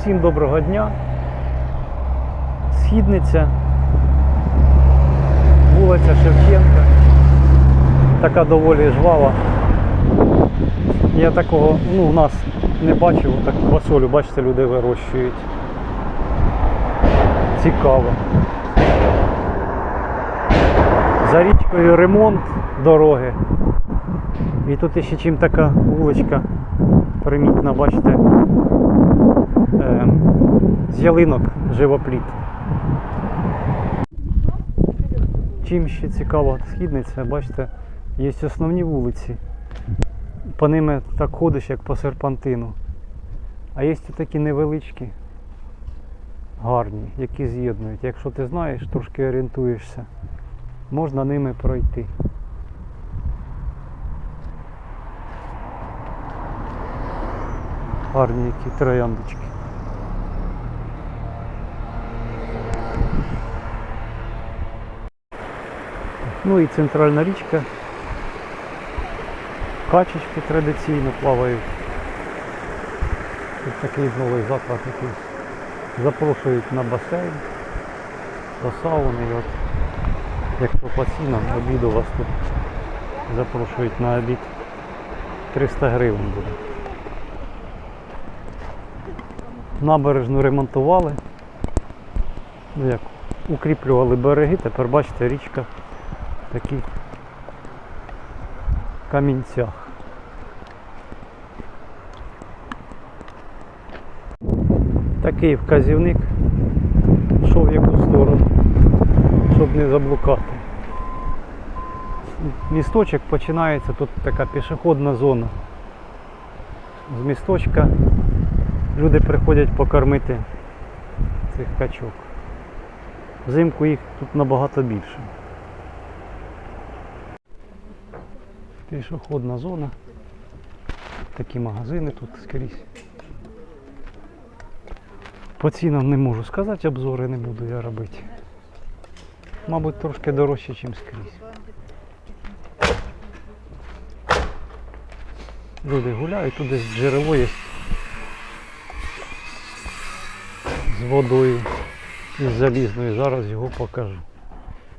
Всім доброго дня. Східниця, вулиця Шевченка. Така доволі жвава. Я такого, ну, у нас не бачив, так квасолю, бачите, люди вирощують. Цікаво. За річкою ремонт дороги. І тут ще чим така вуличка примітна, бачите, е, з ялинок живопліт. Чим ще цікава східниця, бачите, є основні вулиці. По ними так ходиш, як по серпантину. А є такі невеличкі, гарні, які з'єднують. Якщо ти знаєш, трошки орієнтуєшся, можна ними пройти. Гарні які трояндочки. Ну і центральна річка. Качечки традиційно плавають. Тут такий новий заклад який. Запрошують на басейн, до сауни. І от, якщо по цінам, обід у вас тут запрошують на обід 300 гривень буде. Набережну ремонтували. Ну як, укріплювали береги, тепер бачите, річка в таких камінцях. Такий вказівник, що в яку сторону, щоб не заблукати. Місточок починається, тут така пішохідна зона. З місточка люди приходять покормити цих качок. Взимку їх тут набагато більше. Пішохідна зона. Такі магазини тут скрізь. По цінам не можу сказати, обзори не буду я робити. Мабуть, трошки дорожче, ніж скрізь. Люди гуляють, десь джерело є з водою із залізною. Зараз його покажу.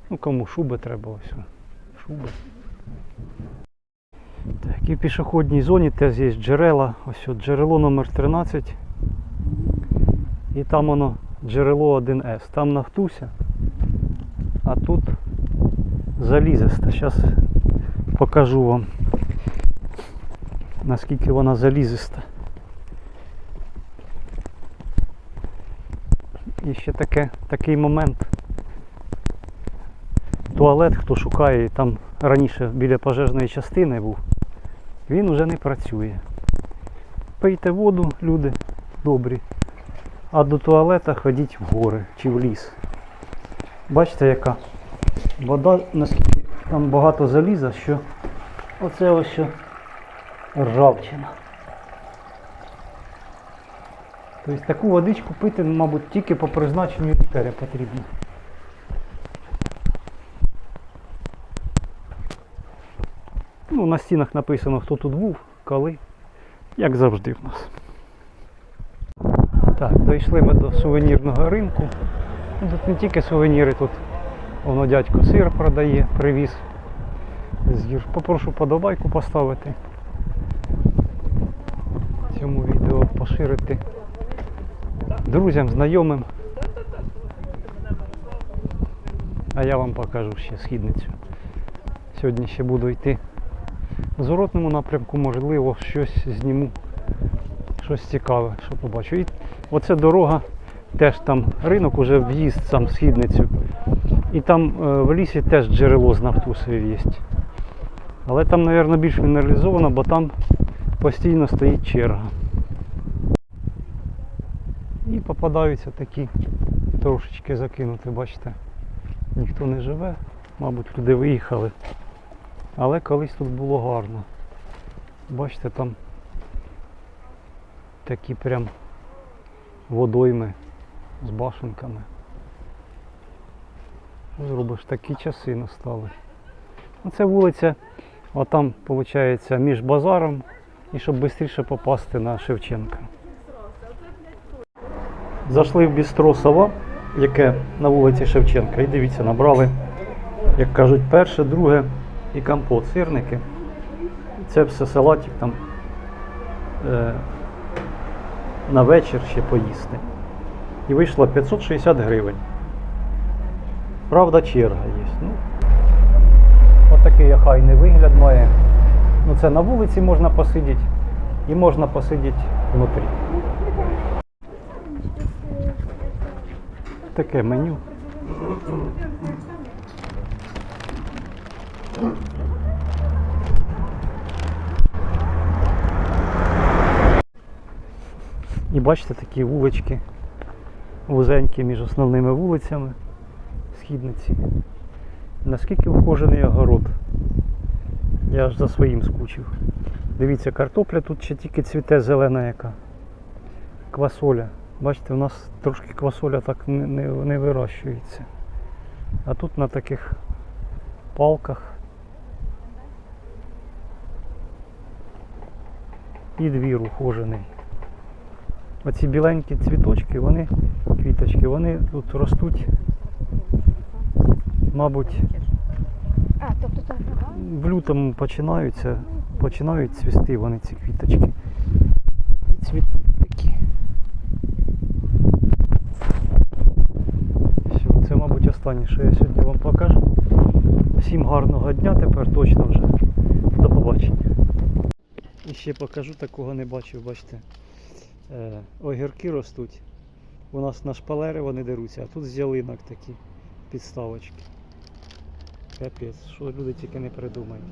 Ну кому шуби треба ось. Шуби. Так, і в пішохідній зоні теж є джерела. Ось от джерело номер 13. І там воно джерело 1С. Там нафтуся, а тут залізиста. Зараз покажу вам наскільки вона залізиста. І ще таке, такий момент. Туалет, хто шукає, там раніше біля пожежної частини був, він уже не працює. Пийте воду, люди добрі, а до туалета ходіть в гори чи в ліс. Бачите, яка вода, наскільки там багато заліза, що оце ось ржавчина. Тобто таку водичку пити, мабуть, тільки по призначенню лікаря потрібно. Ну, на стінах написано, хто тут був, коли, як завжди в нас. Так, дійшли ми до сувенірного ринку. Ну, Тут не тільки сувеніри, тут воно дядько сир продає, привіз. з Юр- Попрошу подобайку поставити цьому відео поширити друзям, знайомим. А я вам покажу ще східницю. Сьогодні ще буду йти в зворотному напрямку, можливо, щось зніму, щось цікаве, що побачу. І оце дорога, теж там ринок, уже в'їзд сам в східницю. І там е, в лісі теж джерело з нафтусою є. Але там, мабуть, більш мінералізовано, бо там постійно стоїть черга. І попадаються такі трошечки закинути, бачите, ніхто не живе, мабуть, люди виїхали. Але колись тут було гарно. Бачите, там такі прям водойми з башенками. Зробиш, такі часи настали. Ну, Це вулиця, а там, виходить, між базаром і щоб швидше попасти на Шевченка. Зайшли в бістро Сова, яке на вулиці Шевченка. І дивіться, набрали, як кажуть, перше, друге і компот, сирники. Це все салатик там е, на вечір ще поїсти. І вийшло 560 гривень. Правда, черга є. Ну, Отакий охайний вигляд має. Ну, це на вулиці можна посидіти і можна посидіти внутрі. Таке меню. І бачите такі вулички вузенькі між основними вулицями східниці. Наскільки вхожений огород. Я аж за своїм скучив. Дивіться, картопля тут ще тільки цвіте зелена яка. Квасоля. Бачите, у нас трошки квасоля так не, не, не вирощується. А тут на таких палках. І двір ухожений. Оці біленькі цвіточки, вони, квіточки, вони тут ростуть, мабуть, тобто в лютому починаються, починають цвісти вони ці квіточки. Цвітуть такі. Все, це, мабуть, останнє, що я сьогодні вам покажу. Всім гарного дня тепер точно вже. До побачення. І ще покажу, такого не бачив, бачите. Е, огірки ростуть. У нас на шпалери вони деруться, а тут з ялинок такі підставочки. Капець, що люди тільки не придумають.